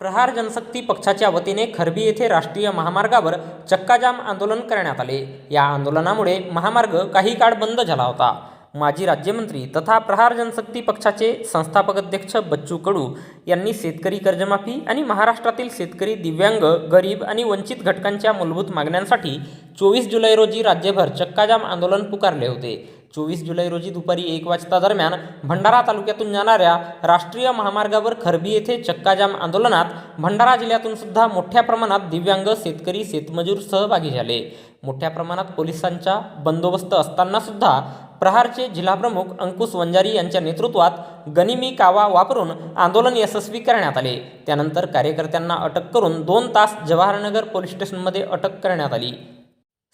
प्रहार जनशक्ती पक्षाच्या वतीने खरबी येथे राष्ट्रीय महामार्गावर चक्काजाम आंदोलन करण्यात आले. या आंदोलनामुळे महामार्ग काही काळ बंद झाला होता. माजी राज्यमंत्री तथा प्रहार जनशक्ती पक्षाचे संस्थापक अध्यक्ष बच्चू कडू यांनी शेतकरी कर्जमाफी आणि महाराष्ट्रातील शेतकरी दिव्यांग गरीब आणि वंचित घटकांच्या मूलभूत मागण्यांसाठी चोवीस जुलै रोजी राज्यभर चक्काजाम आंदोलन पुकारले होते. चोवीस जुलै रोजी दुपारी एक वाजता दरम्यान भंडारा तालुक्यातून जाणाऱ्या राष्ट्रीय महामार्गावर खरबी येथे चक्काजाम आंदोलनात भंडारा जिल्ह्यातून सुद्धा मोठ्या प्रमाणात दिव्यांग शेतकरी शेतमजूर सहभागी झाले. मोठ्या प्रमाणात पोलिसांचा बंदोबस्त असताना सुद्धा प्रहारचे जिल्हाप्रमुख अंकुश वंजारी यांच्या नेतृत्वात गनिमी कावा वापरून आंदोलन यशस्वी करण्यात आले. त्यानंतर कार्यकर्त्यांना अटक करून दोन तास जवाहरनगर पोलीस स्टेशनमध्ये अटक करण्यात आली.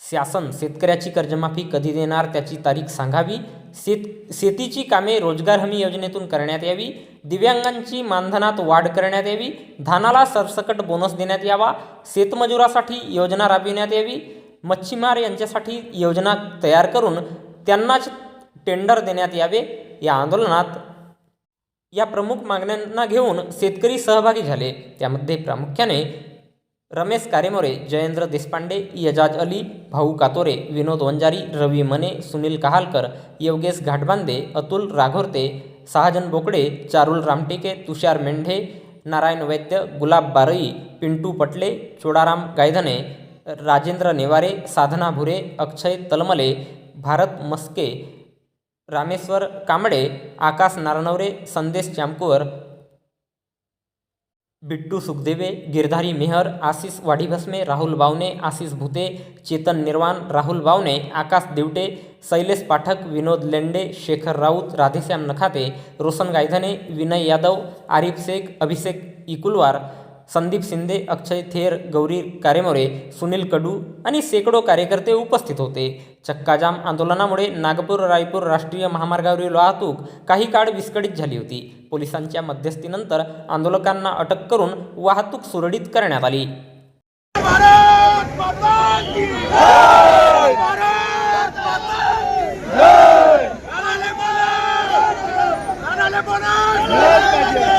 शासन शेतकऱ्याची कर्जमाफी कधी देणार त्याची तारीख सांगावी? शेत शेतीची कामे रोजगार हमी योजनेतून करण्यात यावी? दिव्यांगांची मानधनात वाढ करण्यात यावी? धानाला सरसकट बोनस देण्यात यावा? शेतमजुरासाठी योजना राबविण्यात यावी? मच्छीमार यांच्यासाठी योजना तयार करून त्यांनाच टेंडर देण्यात यावे? या आंदोलनात या प्रमुख मागण्यांना घेऊन शेतकरी सहभागी झाले. त्यामध्ये प्रामुख्याने रमेश कारेमोरे जयेंद्र देशपांडे यजाज अली भाऊ कातोरे विनोद वंजारी रवी मने सुनील कहालकर योगेश घाटबांदे अतुल राघोरते सहाजन बोकडे चारुल रामटेके तुषार मेंढे नारायण वैद्य गुलाब बारई पिंटू पटले चोडाराम गायधने राजेंद्र नेवारे साधना भुरे अक्षय तलमले भारत मस्के रामेश्वर कांबळे आकाश नारनवरे संदेश चामकुवर बिट्टू सुखदेवे गिरधारी मेहर आशिष वाढीभस्मे राहुल बावने आशिष भुते चेतन निर्वाण राहुल बावने आकाश दिवटे शैलेश पाठक विनोद लेंडे शेखर राऊत राधेश्याम नखाते रोशन गायधने विनय यादव आरिफ शेख अभिषेक इकुलवार संदीप शिंदे अक्षय थेर गौरी कारेमोरे सुनील कडू आणि शेकडो कार्यकर्ते उपस्थित होते. चक्काजाम आंदोलनामुळे नागपूर रायपूर राष्ट्रीय महामार्गावरील वाहतूक काही काळ विस्कळीत झाली होती. पोलिसांच्या मध्यस्थीनंतर आंदोलकांना अटक करून वाहतूक सुरळीत करण्यात आली. Yeah!